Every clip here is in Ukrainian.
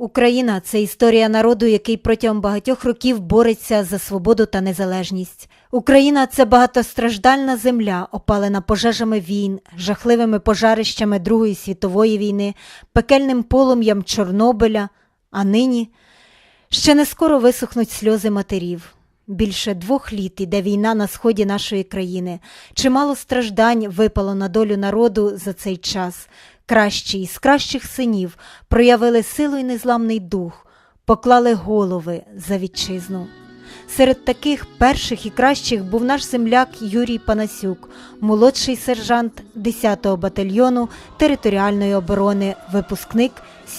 Україна це історія народу, який протягом багатьох років бореться за свободу та незалежність. Україна це багатостраждальна земля, опалена пожежами війн, жахливими пожарищами Другої світової війни, пекельним полум'ям Чорнобиля. А нині ще не скоро висохнуть сльози матерів. Більше двох літ іде війна на сході нашої країни. Чимало страждань випало на долю народу за цей час. Кращі із кращих синів проявили силу і незламний дух, поклали голови за вітчизну. Серед таких перших і кращих був наш земляк Юрій Панасюк, молодший сержант 10-го батальйону територіальної оборони, випускник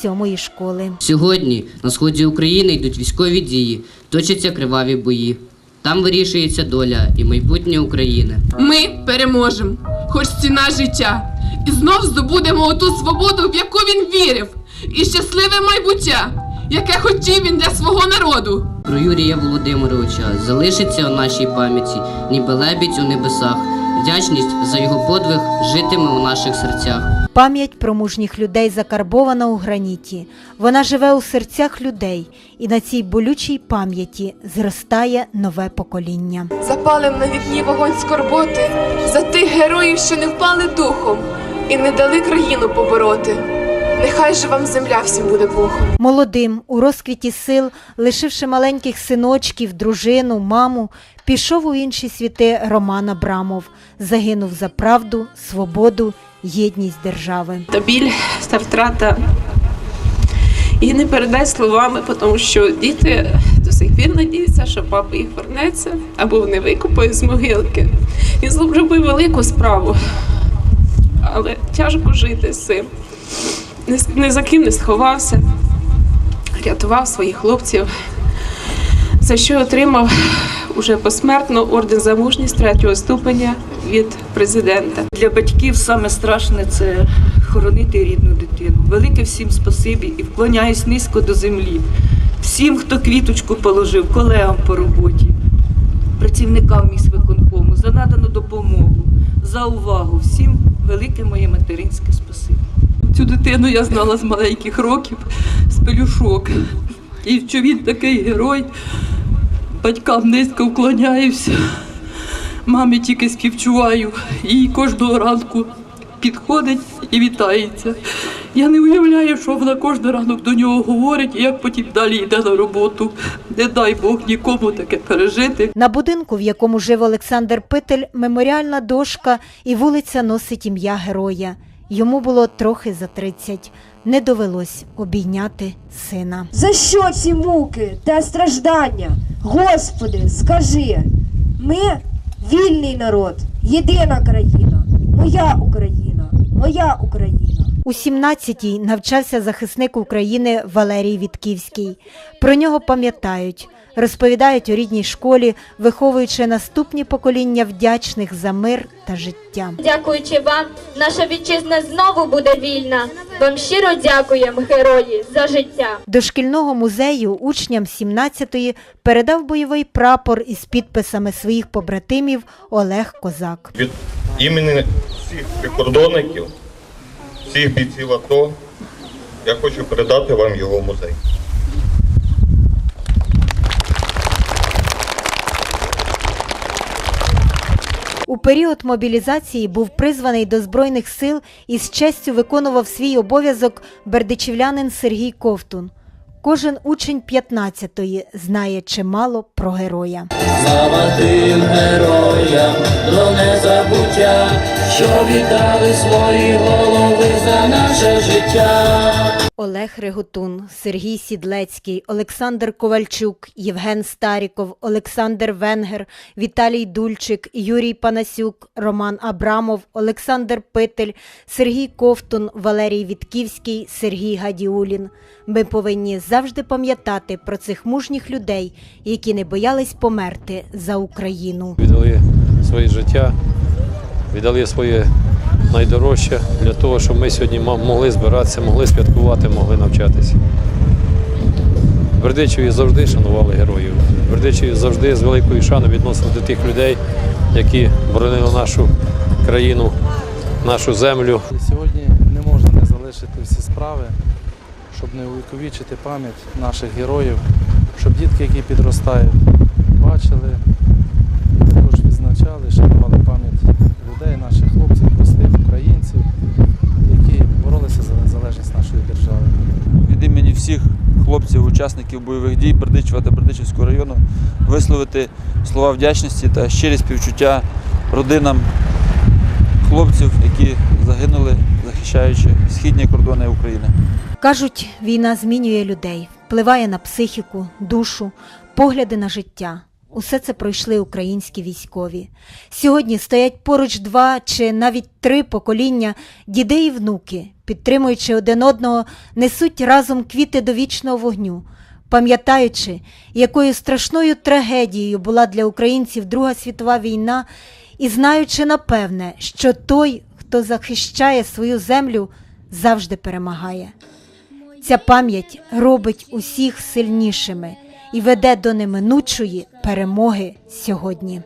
7-ї школи. Сьогодні на сході України йдуть військові дії, точаться криваві бої. Там вирішується доля і майбутнє України. Ми переможемо, хоч ціна життя, і знов здобудемо оту свободу, в яку він вірив, і щасливе майбуття, яке хотів він для свого народу. Про Юрія Володимировича залишиться у нашій пам'яті, ніби лебідь у небесах. Вдячність за його подвиг житиме у наших серцях. Пам'ять про мужніх людей закарбована у граніті. Вона живе у серцях людей, і на цій болючій пам'яті зростає нове покоління. Запалим на вікні вогонь скорботи за тих героїв, що не впали духом і не дали країну побороти. Нехай же вам земля всім буде Богом. Молодим, у розквіті сил, лишивши маленьких синочків, дружину, маму, пішов у інші світи Роман Абрамов, загинув за правду, свободу, єдність держави. та біль та втрата. І не передай словами, тому що діти до сих пір надіються, що папа їх вернеться або вони викопають з могилки. Він зробив велику справу, але тяжко жити з цим. Ні за ким не сховався, рятував своїх хлопців, за що отримав уже посмертно орден за мужність третього ступеня від президента. Для батьків саме страшне це хоронити рідну дитину. Велике всім спасибі і вклоняюсь низько до землі. Всім, хто квіточку положив, колегам по роботі, працівникам міськвиконкому за надану допомогу, за увагу. Всім велике моє материнське спасибі. Цю дитину я знала з маленьких років, з пелюшок. І що він такий герой, батькам низько вклоняюся, мамі тільки співчуваю. І кожного ранку підходить і вітається. Я не уявляю, що вона кожен ранок до нього говорить, і як потім далі йде на роботу. Не дай Бог нікому таке пережити. На будинку, в якому жив Олександр Питель, меморіальна дошка і вулиця носить ім'я героя. Йому було трохи за 30. Не довелось обійняти сина. За що ці муки та страждання? Господи, скажи, ми вільний народ, єдина країна, моя Україна, моя Україна. У 17-й навчався захисник України Валерій Вітківський. Про нього пам'ятають, розповідають у рідній школі, виховуючи наступні покоління вдячних за мир та життя. Дякуючи вам, наша вітчизна знову буде вільна. Вам щиро дякуємо, герої, за життя. До шкільного музею учням 17-ї передав бойовий прапор із підписами своїх побратимів Олег Козак. Від імені всіх прикордонників, всіх бійців АТО, я хочу передати вам його музей. У період мобілізації був призваний до Збройних сил і з честю виконував свій обов'язок бердичівлянин Сергій Ковтун. Кожен учень 15-ї знає чимало про героя. Слава тим героям до незабуття, що віддали свої голови за наше життя. Олег Реготун, Сергій Сідлецький, Олександр Ковальчук, Євген Старіков, Олександр Венгер, Віталій Дульчик, Юрій Панасюк, Роман Абрамов, Олександр Питель, Сергій Ковтун, Валерій Вітківський, Сергій Гадіулін. Ми повинні завжди пам'ятати про цих мужніх людей, які не боялись померти за Україну. віддали своє життя, віддали своє найдорожче для того, щоб ми сьогодні могли збиратися, могли святкувати, могли навчатися. Бердичеві завжди шанували героїв. Бердичеві завжди з великою шаною відносили до тих людей, які боронили нашу країну, нашу землю. Сьогодні не можна не залишити всі справи, щоб не увіковічити пам'ять наших героїв, щоб дітки, які підростають, бачили, також відзначали, шанували пам'ять людей, наших хлопців, українців, які боролися за незалежність нашої держави. від імені всіх хлопців, учасників бойових дій Бердичева та Бердичівського району висловити слова вдячності та щирі співчуття родинам хлопців, які загинули, захищаючи східні кордони України. Кажуть, війна змінює людей, впливає на психіку, душу, погляди на життя. Усе це пройшли українські військові. Сьогодні стоять поруч два чи навіть три покоління діди і внуки, підтримуючи один одного, несуть разом квіти до вічного вогню, пам'ятаючи, якою страшною трагедією була для українців Друга світова війна, і знаючи напевне, що той, хто захищає свою землю, завжди перемагає. Ця пам'ять робить усіх сильнішими і веде до неминучої перемоги сьогодні.